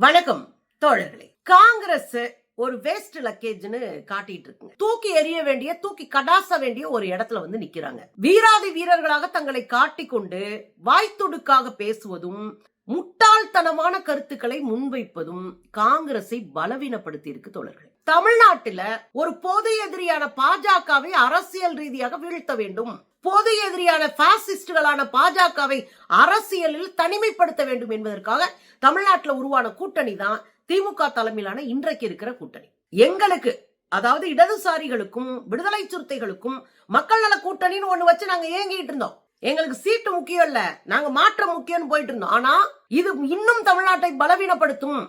வணக்கம் தோழர்களே. காங்கிரஸ் ஒரு வேஸ்ட் லக்கேஜ்னு காட்டிட்டு இருக்குங்க தூக்கி எறிய வேண்டிய தூக்கி கடாச வேண்டிய ஒரு இடத்துல வந்து நிக்கிறாங்க. வீராதி வீரர்களாக தங்களை காட்டிக்கொண்டு வாய்த்துடுக்காக பேசுவதும் முட்டாள்தனமான கருத்துக்களை முன்வைப்பதும் காங்கிரஸை பலவீனப்படுத்தி இருக்கு தோழர்கள். தமிழ்நாட்டுல ஒரு பொது எதிரியான பாஜகவை அரசியல் ரீதியாக வீழ்த்த வேண்டும். பொது எதிரியான பாசிஸ்டுகளான பாஜகவை அரசியலில் தனிமைப்படுத்த வேண்டும் என்பதற்காக தமிழ்நாட்டில் உருவான கூட்டணி தான் திமுக தலைமையிலான இன்றைக்கு இருக்கிற கூட்டணி. எங்களுக்கு அதாவது இடதுசாரிகளுக்கும் விடுதலை சிறுத்தைகளுக்கும் மக்கள் நல கூட்டணின்னு ஒண்ணு வச்சு நாங்க ஏங்கிட்டு இருந்தோம். எங்களுக்கு சீட்டு முக்கியம் இல்ல நாங்க மாற்றம் முக்கியம்னு போயிட்டு இருந்தோம். ஆனா இது இன்னும் தமிழ்நாட்டை பலவீனப்படுத்தும்.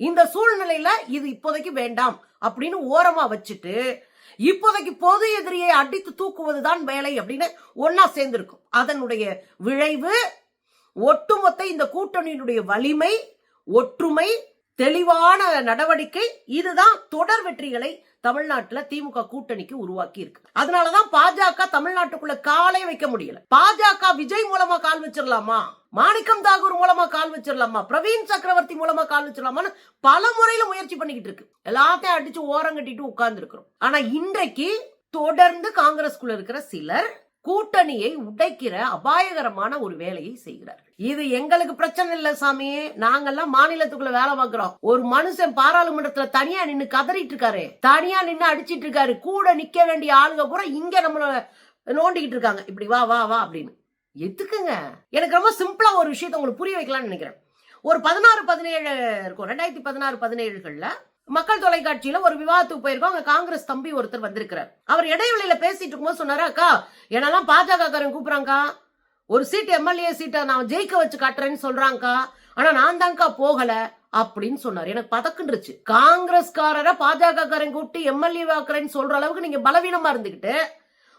இந்த சூழ்நிலையில இது இப்போதைக்கு வேண்டாம் அப்படின்னு ஓரமா வச்சுட்டு இப்போதைக்கு பொது எதிரியை அடித்து தூக்குவதுதான் வேலை அப்படின்னு ஒன்னா சேர்ந்திருக்கும். அதனுடைய விளைவு ஒட்டுமொத்த இந்த கூட்டணியினுடைய வலிமை ஒற்றுமை தெளிவான நடவடிக்கை இதுதான் தொடர் வெற்றிகளை தமிழ்நாட்டில் திமுக கூட்டணிக்கு உருவாக்கி இருக்கு. அதனாலதான் பாஜக தமிழ்நாட்டுக்குள்ள காலை வைக்க முடியல. பாஜக விஜய் மூலமா கால் வச்சிடலாமா மாணிக்கம் தாகூர் மூலமா கால் வச்சிடலாமா? பிரவீன் சக்கரவர்த்தி மூலமா கால் வச்சிடலாமான்னு பல முறையில முயற்சி பண்ணிக்கிட்டு இருக்கு. எல்லாத்தையும் அடிச்சு ஓரம் கட்டிட்டு உட்கார்ந்துருக்கிறோம். ஆனா இன்றைக்கு தொடர்ந்து காங்கிரஸ்குள்ள இருக்கிற சிலர் கூட்டணியை உடைக்கிற அபாயகரமான ஒரு வேலையை செய்கிறார்கள். இது எங்களுக்கு பிரச்சனை இல்ல சாமி. நாங்கெல்லாம் மாநிலத்துக்குள்ள வேலை பார்க்கிறோம். ஒரு மனுஷன் பாராளுமன்றத்துல தனியா நின்னு கதறிட்டு இருக்காரு. தனியா நின்னு அடிச்சிட்டு இருக்காரு. கூட நிக்க வேண்டிய ஆளுங்க பூரா இங்க நம்மள நோண்டிக்கிட்டு இருக்காங்க. இப்படி வா வா வா அப்படின்னு. எதுக்குங்க? எனக்கு ரொம்ப சிம்பிளா ஒரு விஷயத்த உங்களுக்கு புரிய வைக்கலாம்னு நினைக்கிறேன். ஒரு பதினாறு பதினேழு இருக்கும். ரெண்டாயிரத்தி பதினாறு பதினேழுகள்ல மக்கள் தொலைக்காட்சியில ஒரு விவாதத்துக்கு போயிருக்கோம். அங்க காங்கிரஸ் தம்பி ஒருத்தர் வந்திருக்கிறார். அவர் இடைவெளியில பேசிட்டு இருக்கும்போது சொன்னாரு அக்கா என்னெல்லாம் பாஜக காரன் கூப்பிடுறாங்கக்கா ஒரு சீட் எம்எல்ஏ சீட்டை நான் ஜெயிக்க வச்சு காட்டுறேன்னு சொல்றாங்கக்கா ஆனா நான் தான்க்கா போகல அப்படின்னு சொன்னார். எனக்கு பதக்குன்றுச்சு. காங்கிரஸ்காரரை பாஜக காரன் கூப்பிட்டு எம்எல்ஏ வாக்குறேன்னு சொல்ற அளவுக்கு நீங்க பலவீனமா இருந்துகிட்டு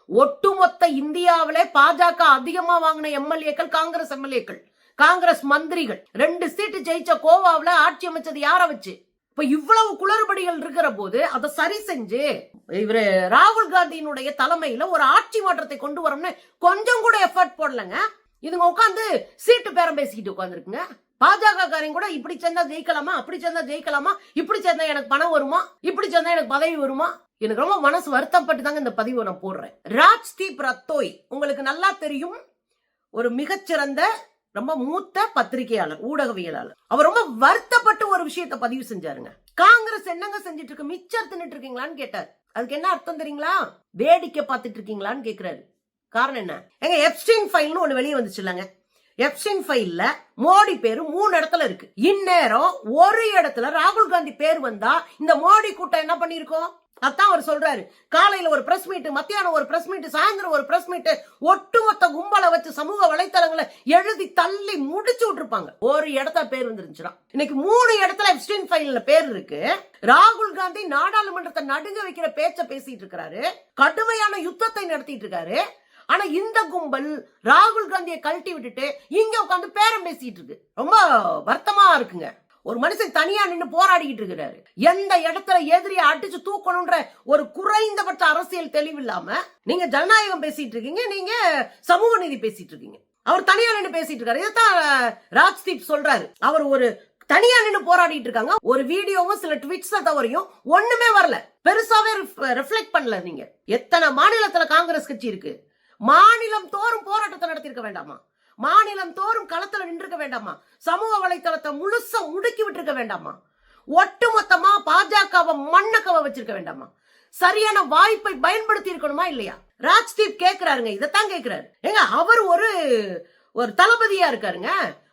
ஒட்டுமொத்த இந்தியாவில பாஜக அதிகமா வாங்கின எம்எல்ஏக்கள் காங்கிரஸ் எம்எல்ஏக்கள் காங்கிரஸ் மந்திரிகள். ரெண்டு சீட்டு ஜெயிச்ச கோவாவில ஆட்சி அமைச்சது யார வச்சு? இப்ப இவ்வளவு குளறுபடிகள் இருக்கிற போது அதை சரி செஞ்சு இவரு ராகுல் காந்தியினுடைய தலைமையில ஒரு ஆட்சி மாற்றத்தை கொண்டு வரணும்னு கொஞ்சம் கூட எஃபர்ட் போடலங்க. இதுங்க உட்காந்து சீட்டு பேரம் பேசிக்கிட்டு உட்காந்துருக்குங்க பாஜக காரையும் கூட இப்படி சேர்ந்தா ஜெயிக்கலாமா? அப்படி சேர்ந்தா ஜெயிக்கலாமா? இப்படி சேர்ந்தா எனக்கு பணம் வருமா? இப்படி சேர்ந்தா எனக்கு பதவி வருமா? எனக்கு ரொம்ப மனசு வருத்தப்பட்டு தாங்க இந்த பதிவை நான் போடுறேன். ராஜ்தீப் ரத்தோய் உங்களுக்கு நல்லா தெரியும். ஒரு மிகச்சிறந்த ரொம்ப மூத்த பத்திரிகையாளர் ஊடகவியலாளர். அவர் ரொம்ப வருத்தப்பட்டு ஒரு விஷயத்தை பதிவு செஞ்சாருங்க. காங்கிரஸ் என்னங்க செஞ்சுட்டு இருக்கு மிச்சர் தின்னுட்டு இருக்கீங்களான்னு கேட்டார். அதுக்கு என்ன அர்த்தம் தெரியுங்களா? வேடிக்கை பார்த்துட்டு இருக்கீங்களான்னு கேட்கிறாரு காரணம் என்ன? எங்க எப்ஸ்டின் ஃபைல்னு ஒண்ணு வெளியே வந்துச்சு இல்லைங்க எப்ஸ்டின் ஃபைல்ல மோடி பேரு மூணு இடத்துல இருக்கு. இந்நேரம் ஒரு இடத்துல ராகுல் காந்தி பேர் வந்தா இந்த மோடி கூட்டம் என்ன பண்ணிருக்கோம் அதான் அவர் சொல்றாரு. காலையில ஒரு பிரஸ் மீட் மத்தியானம் ஒரு பிரஸ் மீட் சாயந்தரம் ஒரு பிரஸ் மீட் ஒட்டுமொத்த கும்பலை வச்சு சமூக வலைத்தளங்களை எழுதி தள்ளி முடிச்சு விட்டுருப்பாங்க. ஒரு இடத்துல பேர் வந்துருந்துச்சுன்னா. இன்னைக்கு மூணு இடத்துல எப்ஸ்டின் ஃபைல்ல பேர் இருக்கு. ராகுல் காந்தி நாடாளுமன்றத்தை நடுங்க வைக்கிற பேச்ச பேசிட்டு இருக்காரு கடுமையான யுத்தத்தை நடத்திட்டு இருக்காரு. ஆனா இந்த கும்பல் ராகுல் காந்தியை கழட்டி விட்டுட்டு இங்க உட்காந்து பேரம் பேசிட்டு இருக்கு. ரொம்ப வருத்தமா இருக்குங்க. ஒரு மனுஷன் தனியா நின்னு போராடிக்கிட்டு இருக்கிறாரு. எந்த இடத்துல எதிரியை அடிச்சு தூக்கணும்ன்ற ஒரு குறைந்தபட்ச அரசியல் தெளிவு இல்லாம நீங்க ஜனநாயகம் பேசிட்டு இருக்கீங்க நீங்க சமூக நீதி பேசிட்டு இருக்கீங்க. அவர் தனியா நின்னு பேசிட்டு இருக்காரு. இதைத்தான் ராஜ்தீப் சொல்றாரு. அவர் ஒரு தனியா நின்னு போராடிட்டு இருக்காங்க. ஒரு வீடியோவும் சில ட்விட்ஸ் தவறையும் ஒண்ணுமே வரல. பெருசாவே ரிஃப்ளெக்ட் பண்ணல நீங்க. எத்தனை மாநிலத்துல காங்கிரஸ் கட்சி இருக்கு? மாநிலம் தோறும் போராட்டத்தை நடத்திருக்க வேண்டாமா? மாநிலம் தோறும் களத்துல நின்றுக்க வேண்டாமா சமூக வலைத்தளத்தை முழுசா முடுக்கி விட்டுருக்க வேண்டாமா ஒட்டுமொத்தமா பாஜகவை மண்ணக்கவ வச்சிருக்க வேண்டாமா சரியான வாய்ப்பை பயன்படுத்தி இருக்கணுமா இல்லையா ராஜ்தீப் கேக்குறாருங்க இதைத்தான் கேக்குறாரு ஏங்க அவர் ஒரு ஒரு தளபதியா இருக்காருங்க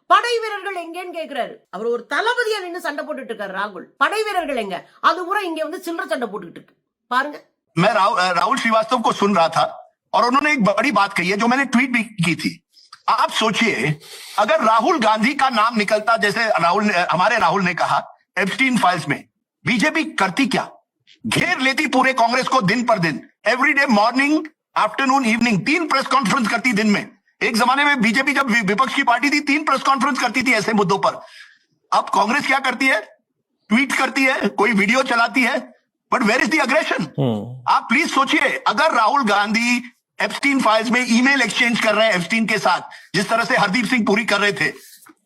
படை வீரர்கள் எங்கேன்னு கேக்குறாரு அவர் ஒரு தளபதியா நின்னு சண்டை போட்டுட்டு இருக்காரு ராகுல் படை வீரர்கள் எங்க அது கூட இங்க வந்து சில்லற சண்டை போட்டுக்கிட்டு இருக்கு பாருங்க मैं राहुल राहुल श्रीवास्तव को सुन रहा था और उन्होंने एक बड़ी बात कही है जो मैंने ट्वीट भी की थी आप सोचिए अगर राहुल गांधी का नाम निकलता जैसे राहुल ने हमारे राहुल ने कहा एप्स्टीन फाइल्स में बीजेपी करती क्या? घेर लेती पूरे कांग्रेस को दिन पर दिन एवरीडे मॉर्निंग आफ्टरनून इवनिंग तीन प्रेस कॉन्फ्रेंस करती दिन में। एक जमाने में बीजेपी जब विपक्ष की पार्टी थी तीन प्रेस कॉन्फ्रेंस करती थी ऐसे मुद्दों पर। अब कांग्रेस क्या करती है? ट्वीट करती है कोई वीडियो चलाती है but where is the aggression आप प्लीज़ सोचिए अगर राहुल गांधी एप्स्टीन फाइल्स में ईमेल एक्सचेंज कर रहे हैं एप्स्टीन के साथ जिस तरह से हरदीप सिंह पूरी कर रहे थे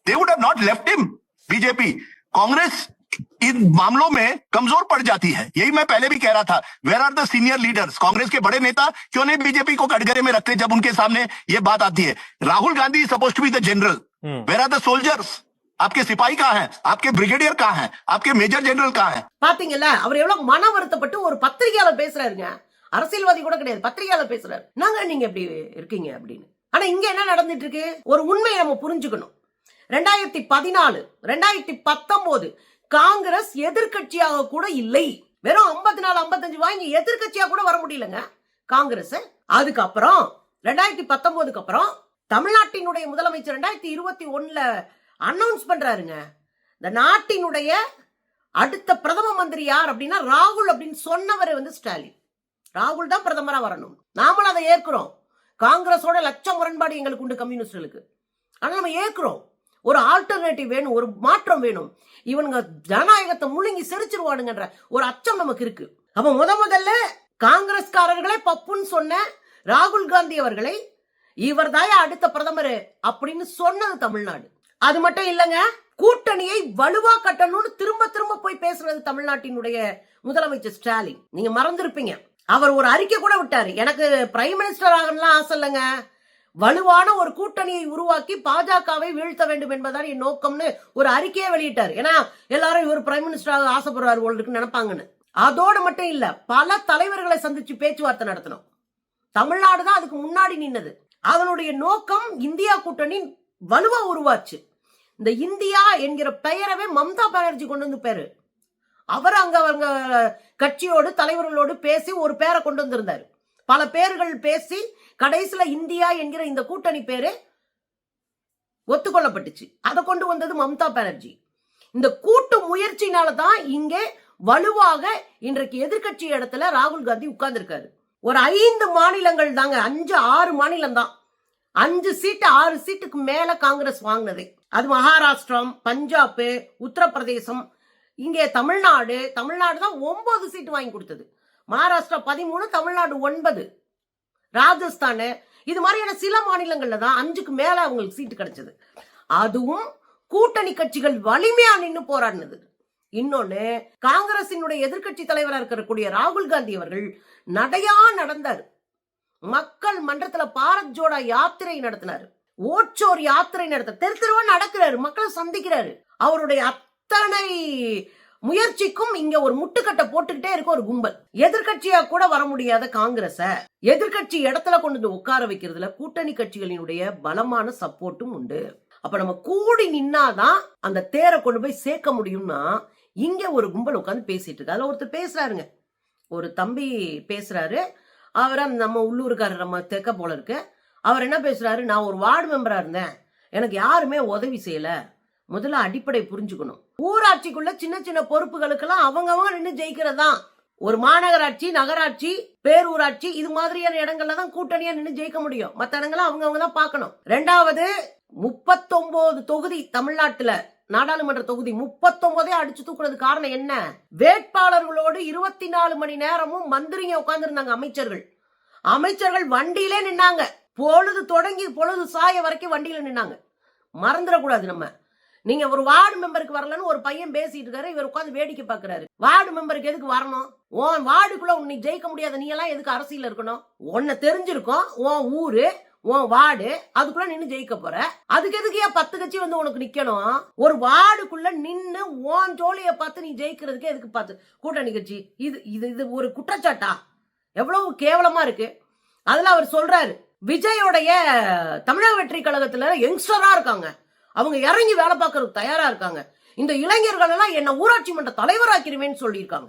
they would have not left him BJP Congress इन मामलों में कमजोर पड़ जाती है यही मैं पहले भी कह रहा था where are the senior leaders Congress के बड़े नेता क्यों नहीं बीजेपी को कटघरे में रखते जब उनके सामने ये बात आती है Rahul Gandhi suppose to be the general where are the soldiers आपके सिपाही कहाँ हैं आपके ब्रिगेडियर कहाँ हैं आपके मेजर जनरल कहाँ हैं பாத்தீங்கல்ல அவர் எவ்வளவு மன வருத்தப்பட்டு ஒரு பத்திரிகையாளர் பேசுறாருங்க அரசியல்வாதி கூட கிடையாது பத்திரிகையாளர் பேசுறாரு. நாங்க நீங்க எப்படி இருக்கீங்க அப்படின்னு. ஆனா இங்க என்ன நடந்துட்டு இருக்கு ஒரு உண்மையை நம்ம புரிஞ்சுக்கணும். ரெண்டாயிரத்தி பதினாலு ரெண்டாயிரத்தி பத்தொன்பது காங்கிரஸ் எதிர்கட்சியாக கூட இல்லை. வெறும் 54 நாலு ஐம்பத்தஞ்சு வாங்கி எதிர்க்கட்சியா கூட வர முடியலங்க. காங்கிரஸ் அதுக்கப்புறம் ரெண்டாயிரத்தி பத்தொன்பதுக்கு அப்புறம் தமிழ்நாட்டினுடைய முதலமைச்சர் ரெண்டாயிரத்தி இருபத்தி ஒண்ணுல அனௌன்ஸ் பண்றாருங்க. இந்த நாட்டினுடைய அடுத்த பிரதம மந்திரி யார் அப்படின்னா ராகுல் அப்படின்னு சொன்னவர் வந்து ஸ்டாலின். ராகுல் தான் பிரதமரா வரணும். நாமளும் அதை ஏற்கிறோம். காங்கிரஸோட லட்சம் முரண்பாடு எங்களுக்கு உண்டு கம்யூனிஸ்டுகளுக்கு. ஆனா நம்ம ஏற்கிறோம். ஒரு ஆல்டர்னேட்டிவ் வேணும் ஒரு மாற்றம் வேணும். இவனுங்க ஜனநாயகத்தை முழுங்கி செரிச்சிருவானுங்கன்ற ஒரு அச்சம் நமக்கு இருக்கு. அப்ப முத முதல்ல காங்கிரஸ்காரர்களே பப்புன்னு சொன்ன ராகுல் காந்தி அவர்களை இவர் அடுத்த பிரதமர் அப்படின்னு சொன்னது தமிழ்நாடு. அது மட்டும் இல்லைங்க கூட்டணியை வலுவா கட்டணும்னு திரும்ப திரும்ப போய் பேசுனது தமிழ்நாட்டினுடைய முதலமைச்சர் ஸ்டாலின். நீங்க மறந்துருப்பீங்க. அவர் ஒரு அறிக்கை கூட விட்டார். எனக்கு பிரைம் மினிஸ்டர் ஆகணும்லாம் ஆசை இல்லைங்க. வலுவான ஒரு கூட்டணியை உருவாக்கி பாஜகவை வீழ்த்த வேண்டும் என்பதான் என் நோக்கம்னு ஒரு அறிக்கையை வெளியிட்டார். ஏன்னா எல்லாரும் இவர் பிரைம் மினிஸ்டராக ஆசைப்படுறாரு உங்களுக்கு நினைப்பாங்கன்னு. அதோடு மட்டும் இல்லை பல தலைவர்களை சந்திச்சு பேச்சுவார்த்தை நடத்தணும். தமிழ்நாடு தான் அதுக்கு முன்னாடி நின்னது. அதனுடைய நோக்கம் இந்தியா கூட்டணி வலுவா உருவாச்சு. இந்த இந்தியா என்கிற பெயரவே மம்தா பானர்ஜி கொண்டு வந்து பேரு. அவர் அங்க அவங்க கட்சியோடு தலைவர்களோடு பேசி ஒரு பேரை கொண்டு வந்திருந்தாரு. பல பேர்கள் பேசி கடைசியில இந்தியா என்கிற இந்த கூட்டணி பேரு ஒத்துக்கொள்ளப்பட்டுச்சு. அதை கொண்டு வந்தது மம்தா பானர்ஜி. இந்த கூட்டு முயற்சினால தான் இங்கே வலுவாக இன்றைக்கு எதிர்க்கட்சி இடத்துல ராகுல் காந்தி உட்கார்ந்துருக்காரு. ஒரு ஐந்து மாநிலங்கள் தாங்க அஞ்சு ஆறு மாநிலம் தான். அஞ்சு சீட்டு ஆறு சீட்டுக்கு மேல காங்கிரஸ் வாங்கினது. அது மகாராஷ்டிரம் பஞ்சாப் உத்தரப்பிரதேசம் இங்கே தமிழ்நாடு தமிழ்நாடு தான் ஒன்பது சீட்டு வாங்கி கொடுத்தது. மகாராஷ்டிரா பதிமூணு தமிழ்நாடு ஒன்பது. ராஜஸ்தானு இது மாதிரியான சில மாநிலங்கள்ல தான் அஞ்சுக்கு மேல அவங்களுக்கு சீட்டு கிடைச்சது. அதுவும் கூட்டணி கட்சிகள் வலிமையா நின்னு போராடினது. இன்னொன்னு காங்கிரசினுடைய எதிர்க்கட்சி தலைவராக இருக்கக்கூடிய ராகுல் காந்தி அவர்கள் நடையா நடந்தார். மக்கள் மன்றத்துல பாரத் ஜோடா யாத்திரை நடத்தினார். ஓச்சோர் யாத்திரை நடத்த தெரு தெருவா நடக்கிறாரு மக்களை சந்திக்கிறாரு. அவருடைய அத்தனை முயற்சிக்கும் இங்க ஒரு முட்டுக்கட்டை போட்டுக்கிட்டே இருக்க ஒரு கும்பல். எதிர்கட்சியா கூட வர முடியாத காங்கிரஸ எதிர்க்கட்சி இடத்துல கொண்டு வந்து உட்கார வைக்கிறதுல கூட்டணி கட்சிகளினுடைய பலமான சப்போர்ட்டும் உண்டு. அப்ப நம்ம கூடி நின்னாதான் அந்த தேரை கொண்டு போய் சேர்க்க முடியும்னா இங்க ஒரு கும்பல் உட்காந்து பேசிட்டு இருக்கு. அதுல ஒருத்தர் பேசுறாருங்க. ஒரு தம்பி பேசுறாரு. அவரை நம்ம உள்ளூருக்காரர் நம்ம தெக்க போல இருக்கு. அவர் என்ன பேசுறாரு? நான் ஒரு வார்டு மெம்பரா இருந்தேன். எனக்கு யாருமே உதவி செய்யல. முதல்ல அடிப்படை புரிஞ்சுக்கணும். ஊராட்சிக்குள்ள சின்ன சின்ன பொறுப்புகளுக்கெல்லாம் அவங்கவங்க நின்று ஜெயிக்கிறதா? ஒரு மாநகராட்சி நகராட்சி பேரூராட்சி இது மாதிரியான இடங்கள்ல தான் கூட்டணியா நின்று ஜெயிக்க முடியும். மத்த இடங்களை அவங்கவங்க தான் பார்க்கணும். ரெண்டாவது முப்பத்தொன்பது தொகுதி தமிழ்நாட்டுல நாடாளுமன்ற தொகுதி முப்பத்தொன்பதே அடிச்சு தூக்குறது காரணம் என்ன? வேட்பாளர்களோடு இருபத்தி நாலு மணி நேரமும் மந்திரிங்க உட்கார்ந்துருந்தாங்க அமைச்சர்கள். அமைச்சர்கள் வண்டியிலே நின்னாங்க. பொழுது தொடங்கி பொழுது சாய வரைக்கும் வண்டியில நின்னாங்க. மறந்துடக்கூடாது நம்ம. நீங்க ஒரு வார்டு மெம்பருக்கு வரலன்னு ஒரு பையன் பேசிட்டு இருக்காரு இவர் உட்காந்து வேடிக்கை பாக்குறாரு வார்டு மெம்பருக்கு எதுக்கு வரணும்? உன் வார்டுக்குள்ள உன்னை ஜெயிக்க முடியாத. நீ எல்லாம் எதுக்கு அரசியல் இருக்கணும்? உன்னை தெரிஞ்சிருக்கும். உன் ஊரு உன் வார்டு அதுக்குள்ள நின்னு ஜெயிக்க போற. அதுக்கு எதுக்கு ஏன் பத்து கட்சி வந்து உனக்கு நிக்கணும்? ஒரு வார்டுக்குள்ள நின்னு உன் ஜோலிய பார்த்து நீ ஜெயிக்கிறதுக்கு எதுக்கு பார்த்து? கூட்டணி கட்சி இது இது இது ஒரு குற்றச்சாட்டா? எவ்வளவு கேவலமா இருக்கு. அதுல அவர் சொல்றாரு விஜயோடைய தமிழக வெற்றி கழகத்துல யங்ஸ்டரா இருக்காங்க. அவங்க இறங்கி வேலை பார்க்கறதுக்கு தயாரா இருக்காங்க. இந்த இளைஞர்கள் எல்லாம் என்ன ஊராட்சி மன்ற தலைவராக்கிருவேன்னு சொல்லியிருக்காங்க.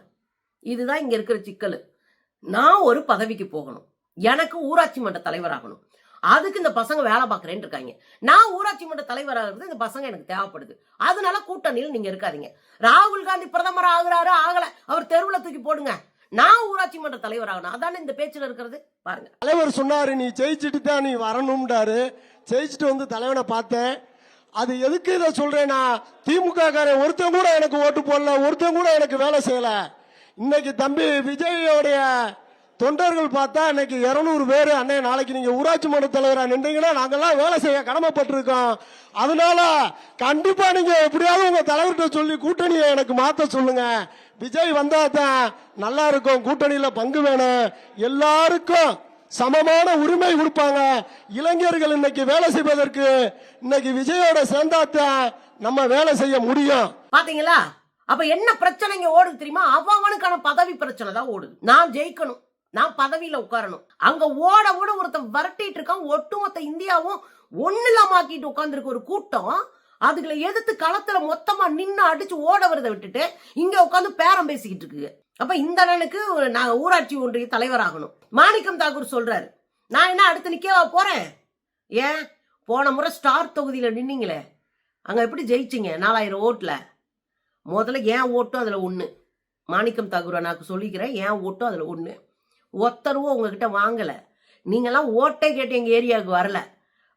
இதுதான் இங்க இருக்கிற சிக்கல். நான் ஒரு பதவிக்கு போகணும். எனக்கு ஊராட்சி மன்ற தலைவராகணும். அதுக்கு இந்த பசங்க வேலை பார்க்குறேன்னு இருக்காங்க. நான் ஊராட்சி மன்ற தலைவராகிறது இந்த பசங்க எனக்கு தேவைப்படுது. அதனால கூட்டணியில் நீங்க இருக்காதீங்க. ராகுல் காந்தி பிரதமர் ஆகுறாரு? ஆகல. அவர் தெருவில் தூக்கி போடுங்க. நான் ஊராட்சி மன்ற தலைவர் ஆகணும் அதானே இந்த பேச்சுல இருக்கிறது? பாருங்க. தலைவர் சொன்னாரு நீ ஜெயிச்சுட்டு தான் நீ வரணும்டாரு. ஜெயிச்சுட்டு வந்து தலைவனை பார்த்தேன். அது எதுக்கு இதை சொல்றேன்னா திமுக காரன் ஒருத்தன் கூட எனக்கு ஓட்டு போடல ஒருத்தன் கூட எனக்கு வேலை செய்யல. இன்னைக்கு தம்பி விஜயோடைய தொண்டர்கள் பார்த்தா இன்னைக்கு இருநூறு பேர் அண்ணே நாளைக்கு நீங்க ஊராட்சி மன்ற தலைவராக நின்றீங்கன்னா நாங்கெல்லாம் வேலை செய்ய கடமைப்பட்டிருக்கோம். அதனால கண்டிப்பா நீங்க எப்படியாவது உங்க தலைவர்கிட்ட சொல்லி கூட்டணியை எனக்கு மாத்த சொல்லுங்க. விஜய் வந்தா தான் நல்லா இருக்கும் கூட்டணியில பங்கு வேணும். எல்லாருக்கும் சமமான உரிமை கொடுப்பாங்க. இளைஞர்கள் இன்னைக்கு வேலை செய்வதற்கு இன்னைக்கு விஜயோட சேர்ந்தாத்தான் நம்ம வேலை செய்ய முடியும். பாத்தீங்களா? அப்ப என்ன பிரச்சனைங்க ஓடுது தெரியுமா? அவனுக்கான பதவி பிரச்சனை தான் ஓடுது. நான் ஜெயிக்கணும். நான் பதவியில உட்காரணும். அங்க ஓட ஓட ஒருத்தன் விரட்டிட்டு இருக்கான். ஒட்டுமொத்த இந்தியாவும் ஒன்னு இல்லாமக்கிட்டு உட்காந்துருக்கு ஒரு கூட்டம். அதுகளை எதிர்த்து களத்துல மொத்தமா நின்னு அடிச்சு ஓட வரதை விட்டுட்டு இங்க உட்காந்து பேரம் பேசிக்கிட்டு இருக்கு. அப்ப இந்த அண்ணனுக்கு ஒரு நான் ஊராட்சி ஒன்றிய தலைவராகணும் மாணிக்கம் தாக்கூர் சொல்றாரு. நான் என்ன அடுத்து நிக்கவா போறேன்? ஏன்? போன முறை ஸ்டார் தொகுதியில நின்னீங்களே. அங்க எப்படி ஜெயிச்சிங்க? நாலாயிரம் ஓட்டுல. முதல்ல ஏன் ஓட்டும் அதுல ஒண்ணு. மாணிக்கம் தாக்கூர் நான் சொல்லிக்கிறேன். ஏன் ஓட்டும் அதுல ஒண்ணு. ஒத்தருவும் உங்ககிட்ட வாங்கல. நீங்கெல்லாம் ஓட்டே கேட்டு எங்க ஏரியாவுக்கு வரல.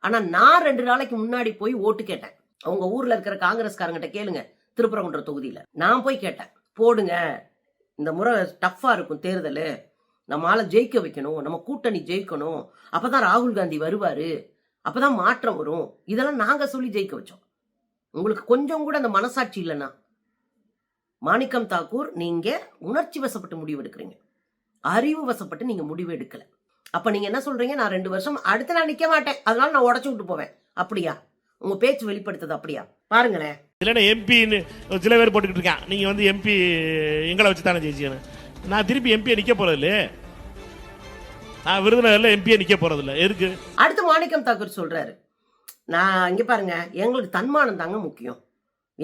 ஆனா நான் ரெண்டு நாளைக்கு முன்னாடி போய் ஓட்டு கேட்டேன். அவங்க ஊர்ல இருக்கிற காங்கிரஸ்காரங்கிட்ட கேளுங்க. திருப்பரங்குன்ற தொகுதியில. நான் போய் கேட்டேன். போடுங்க. இந்த முறை டஃப்பாக இருக்கும் தேர்தல். நம்மளால் ஜெயிக்க வைக்கணும். நம்ம கூட்டணி ஜெயிக்கணும். அப்போ தான் ராகுல் காந்தி வருவார். அப்போ தான் மாற்றம் வரும். இதெல்லாம் நாங்கள் சொல்லி ஜெயிக்க வச்சோம். உங்களுக்கு கொஞ்சம் கூட அந்த மனசாட்சி இல்லைன்னா மாணிக்கம் தாக்கூர் நீங்கள் உணர்ச்சி வசப்பட்டு முடிவு எடுக்கிறீங்க. அறிவு வசப்பட்டு நீங்கள் முடிவு எடுக்கலை. அப்போ நீங்கள் என்ன சொல்கிறீங்க நான் ரெண்டு வருஷம் அடுத்து நான் நிற்க மாட்டேன். அதனால நான் உடச்சி விட்டு போவேன். அப்படியா? உங்கள் பேச்சு வெளிப்படுத்துது அப்படியா? பாருங்களேன். இல்லைன்னா எம்பின்னு சில பேர் போட்டுக்கிட்டு இருக்கான் நீங்க வந்து எம்பி எங்களை வச்சு தானே ஜெயிச்சிக்கணும். நான் திருப்பி எம்பியை நிக்க போறது நான் விருதுநகர்ல எம்பியை நிக்க போறது இல்ல எதுக்கு? அடுத்து மாணிக்கம் தாக்கூர் சொல்றாரு. நான் இங்க பாருங்க எங்களுக்கு தன்மானம் தாங்க முக்கியம்.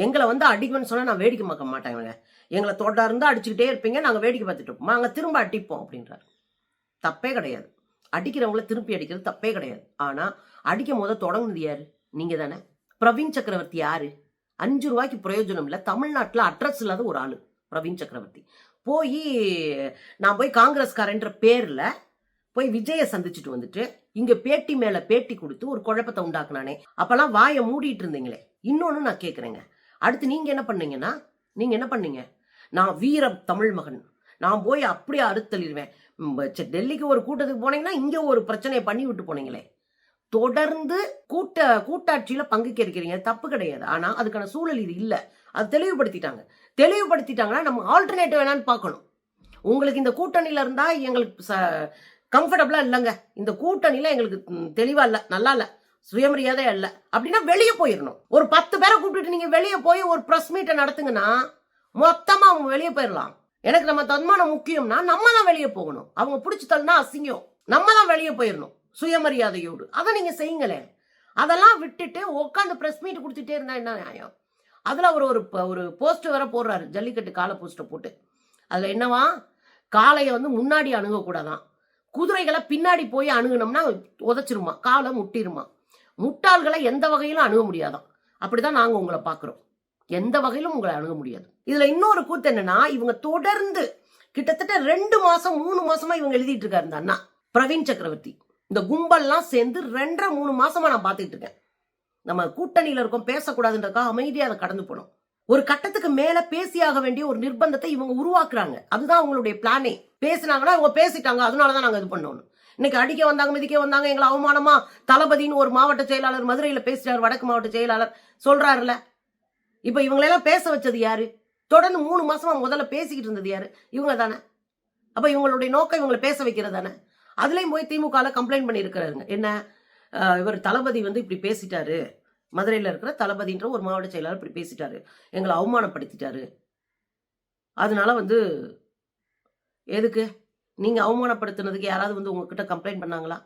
எங்களை வந்து அடிக்கணும்னு சொன்னா நான் வேடிக்கை பார்க்க மாட்டாங்க எங்களை தொடர்ந்து அடிச்சுக்கிட்டே இருப்பீங்க நாங்க வேடிக்கை பார்த்துட்டு இருப்போம். நாங்க திரும்ப அடிப்போம் அப்படின்றாரு. தப்பே கிடையாது. அடிக்கிறவங்கள திருப்பி அடிக்கிறது தப்பே கிடையாது. ஆனா அடிக்கும் போது தொடங்குனது யாரு? நீங்க தானே பிரவீன் சக்கரவர்த்தி யாரு? அஞ்சு ரூபாய்க்கு பிரயோஜனம் இல்லை. தமிழ்நாட்டில் அட்ரஸ் இல்லாத ஒரு ஆளு பிரவீன் சக்கரவர்த்தி. போய் நான் போய் காங்கிரஸ்காரன்ற பேரில் போய் விஜயை சந்திச்சுட்டு வந்துட்டு இங்கே பேட்டி மேலே பேட்டி கொடுத்து ஒரு குழப்பத்தை உண்டாக்குனானே. அப்போல்லாம் வாயை மூடிட்டு இருந்தீங்களே. இன்னொன்று நான் கேட்குறேங்க அடுத்து நீங்கள் என்ன பண்ணீங்கன்னா நீங்கள் என்ன பண்ணீங்க? நான் வீர தமிழ் மகன். நான் போய் அப்படியே அறுத்தளிடுவேன் டெல்லிக்கு ஒரு கூட்டத்துக்கு போனீங்கன்னா இங்கே ஒரு பிரச்சனையை பண்ணி விட்டு போனீங்களே. தொடர்ந்து கூட்ட கூட்டாட்சியில பங்குக்கு இருக்கிறீங்க தப்பு கிடையாது. ஆனா அதுக்கான சூழல் இது இல்லை. அது தெளிவுபடுத்திட்டாங்க. தெளிவுபடுத்திட்டாங்கன்னா நம்ம ஆல்டர்னேட்டிவ் என்னன்னு பார்க்கணும். உங்களுக்கு இந்த கூட்டணியில இருந்தா எங்களுக்கு கம்ஃபர்டபுளா இல்லைங்க. இந்த கூட்டணியில எங்களுக்கு தெளிவா இல்லை. நல்லா இல்லை. சுயமரியாதை இல்லை. அப்படின்னா வெளியே போயிடணும் ஒரு பத்து பேரை கூப்பிட்டுட்டு நீங்க வெளியே போய் ஒரு ப்ரெஸ் மீட்டை நடத்துங்கன்னா மொத்தமா அவங்க வெளியே போயிடலாம் எனக்கு நம்ம தன்மானம் முக்கியம்னா நம்ம தான் வெளியே போகணும். அவங்க பிடிச்சி தள்ளுனா அசிங்கம். நம்ம தான் வெளியே போயிடணும் சுயமரியாதையோடு. அதை நீங்கள் செய்யுங்களேன். அதெல்லாம் விட்டுட்டு உட்காந்து ப்ரெஸ் மீட் கொடுத்துட்டே இருந்தால் என்ன நியாயம்? அதில் அவர் ஒரு ஒரு போஸ்ட் வேற போடுறாரு. ஜல்லிக்கட்டு காலை போஸ்ட்டை போட்டு. அதில் என்னவா? காளையை வந்து முன்னாடி அணுகக்கூடாதான். குதிரைகளை பின்னாடி போய் அணுகுனோம்னா உதச்சிருமா? காலை முட்டிருமா? முட்டாள்களை எந்த வகையிலும் அணுக முடியாதாம் அப்படிதான் நாங்கள் உங்களை பார்க்குறோம் எந்த வகையிலும் உங்களை அணுக முடியாது. இதில் இன்னொரு கூத்து என்னன்னா இவங்க தொடர்ந்து கிட்டத்தட்ட ரெண்டு மாதம் மூணு மாசமா இவங்க எழுதிட்டு இருக்காரு இந்த அண்ணா. பிரவீன் சக்கரவர்த்தி. இந்த கும்பல்லாம் சேர்ந்து ரெண்டரை மூணு மாசமா நான் பார்த்துட்டு இருக்கேன். நம்ம கூட்டணியில இருக்கோம் பேசக்கூடாதுன்றதுக்காக அமைதியாக அதை கடந்து போனோம். ஒரு கட்டத்துக்கு மேல பேசியாக வேண்டிய ஒரு நிர்பந்தத்தை இவங்க உருவாக்குறாங்க. அதுதான் அவங்களுடைய பிளானே. பேசினாங்கன்னா இவங்க பேசிட்டாங்க அதனாலதான் நாங்க இது பண்ணோம் இன்னைக்கு அடிக்க வந்தாங்க மிதிக்க வந்தாங்க எங்களை அவமானமா தளபதின்னு ஒரு மாவட்ட செயலாளர் மதுரையில பேசுறாரு வடக்கு மாவட்ட செயலாளர் சொல்றாருல இப்ப இவங்களெல்லாம் பேச வச்சது யாரு? தொடர்ந்து மூணு மாசமா முதல்ல பேசிக்கிட்டு இருந்தது யாரு? இவங்க தானே. அப்ப இவங்களுடைய நோக்கம் இவங்களை பேச வைக்கிறது தானே. அதுலேயும் போய் திமுகவில் கம்ப்ளைண்ட் பண்ணியிருக்கிறாருங்க. என்ன? இவர் தளபதி வந்து இப்படி பேசிட்டாரு. மதுரையில் இருக்கிற தளபதின்ற ஒரு மாவட்ட செயலாளர் இப்படி பேசிட்டாரு. எங்களை அவமானப்படுத்திட்டாரு. அதனால வந்து எதுக்கு? நீங்கள் அவமானப்படுத்தினதுக்கு யாராவது வந்து உங்ககிட்ட கம்ப்ளைண்ட் பண்ணாங்களா?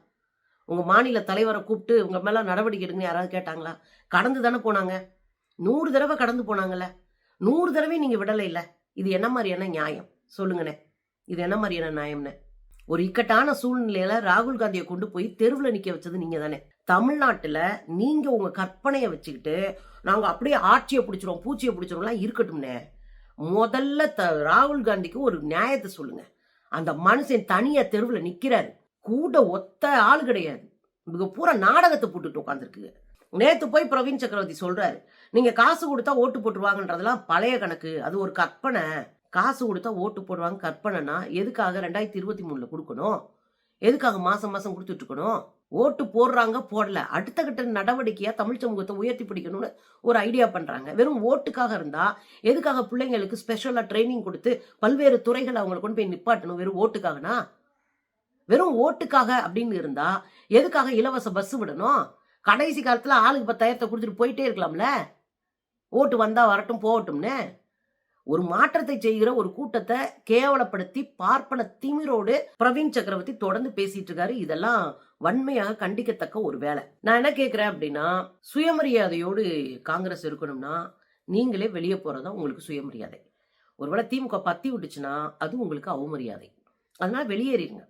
உங்கள் மாநில தலைவரை கூப்பிட்டு உங்கள் மேலே நடவடிக்கை எடுங்கன்னு யாராவது கேட்டாங்களா? கடந்து தானே போனாங்க. நூறு தடவை கடந்து போனாங்கல்ல. நூறு தடவை நீங்கள் விடலை இல்லை இது என்ன மாதிரியான நியாயம்? சொல்லுங்கண்ணே. இது என்ன மாதிரியான நியாயம்னே ஒரு இக்கட்டான சூழ்நிலையில ராகுல் காந்தியை கொண்டு போய் தெருவில் நிக்க வச்சது நீங்க தானே தமிழ்நாட்டில் நீங்க உங்க கற்பனையை வச்சுக்கிட்டு நாங்க அப்படியே ஆட்சியை பிடிச்சிரும் பூச்சியை பிடிச்சிரும்லாம் இருக்கட்டும்னே. முதல்ல த ராகுல் காந்திக்கு ஒரு நியாயத்தை சொல்லுங்க. அந்த மனுஷன் தனியா தெருவில் நிற்கிறாரு கூட ஒத்த ஆள் கிடையாது. இவங்க பூரா நாடகத்தை போட்டுட்டு உட்காந்துருக்கு நேற்று போய் பிரவீன் சக்கரவர்த்தி சொல்றாரு நீங்க காசு கொடுத்தா ஓட்டு போட்டுருவாங்கன்றதெல்லாம் பழைய கணக்கு. அது ஒரு கற்பனை. காசு கொடுத்தா ஓட்டு போடுவாங்க கற்பனைனா எதுக்காக ரெண்டாயிரத்தி இருபத்தி மூணில் கொடுக்கணும்? எதுக்காக மாசம் மாசம் கொடுத்துட்ருக்கணும்? ஓட்டு போடுறாங்க போடல. அடுத்த கட்ட நடவடிக்கையாக தமிழ் சமூகத்தை உயர்த்தி பிடிக்கணும்னு ஒரு ஐடியா பண்ணுறாங்க வெறும் ஓட்டுக்காக இருந்தால் எதுக்காக பிள்ளைங்களுக்கு ஸ்பெஷலாக ட்ரைனிங் கொடுத்து பல்வேறு துறைகள் அவங்களை கொண்டு போய் நிப்பாட்டணும் வெறும் ஓட்டுக்காகனா? வெறும் ஓட்டுக்காக அப்படின்னு இருந்தால் எதுக்காக இலவச பஸ் விடணும்? கடைசி காலத்தில் ஆளுக்கு பத்தாயிரத்தை கொடுத்துட்டு போயிட்டே இருக்கலாம்ல? ஓட்டு வந்தால் வரட்டும் போகட்டும்னு? ஒரு மாற்றத்தை செய்கிற ஒரு கூட்டத்தை கேவலப்படுத்தி பார்ப்பன திமிரோடு பிரவீன் சக்கரவர்த்தி தொடர்ந்து பேசிட்டு இருக்காரு. இதெல்லாம் வன்மையாக கண்டிக்கத்தக்க ஒரு வேலை. நான் என்ன கேட்கிறேன் அப்படின்னா சுயமரியாதையோடு காங்கிரஸ் இருக்கணும்னா நீங்களே வெளியே போறதா உங்களுக்கு சுயமரியாதை. ஒருவேளை திமுக பத்தி விட்டுச்சுன்னா அது உங்களுக்கு அவமரியாதை. அதனால வெளியேறிடுங்க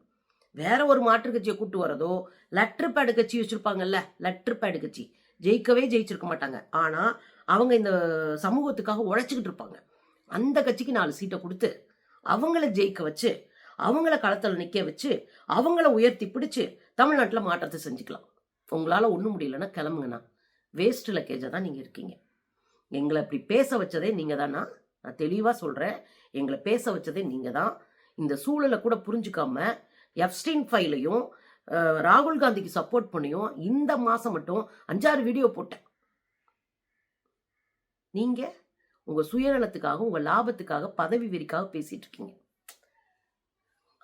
வேற ஒரு மாற்று கட்சியை கூட்டு வரதோ லெட்டர் பேடு கட்சி வச்சிருப்பாங்கல்ல லெட்டர் பேடு கட்சி. ஜெயிக்கவே ஜெயிச்சிருக்க மாட்டாங்க. ஆனா அவங்க இந்த சமூகத்துக்காக உழைச்சிக்கிட்டு இருப்பாங்க. அந்த கட்சிக்கு நாலு சீட்டை கொடுத்து அவங்கள ஜெயிக்க வச்சு அவங்கள களத்தில் நிற்க வச்சு அவங்கள உயர்த்தி பிடிச்சு தமிழ்நாட்டில் மாற்றத்தை செஞ்சுக்கலாம். உங்களால் ஒன்றும் முடியலன்னா கிளம்புங்கண்ணா. வேஸ்ட் லக்கேஜாக தான் நீங்கள் இருக்கீங்க. எங்களை இப்படி பேச வச்சதே நீங்கள் தானா நான் தெளிவாக சொல்கிறேன் எங்களை பேச வச்சதே நீங்கள் தான். இந்த சூழலை கூட புரிஞ்சுக்காம எஃப்ஸ்டீன் ஃபைலையும் ராகுல் காந்திக்கு சப்போர்ட் பண்ணியும் இந்த மாதம் மட்டும் அஞ்சாறு வீடியோ போட்டேன். நீங்கள் உங்க சுயநலத்துக்காக உங்க லாபத்துக்காக பதவி வெறிக்காக பேசிட்டு இருக்கீங்க.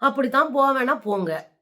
அப்படித்தான் போக வேணா போங்க.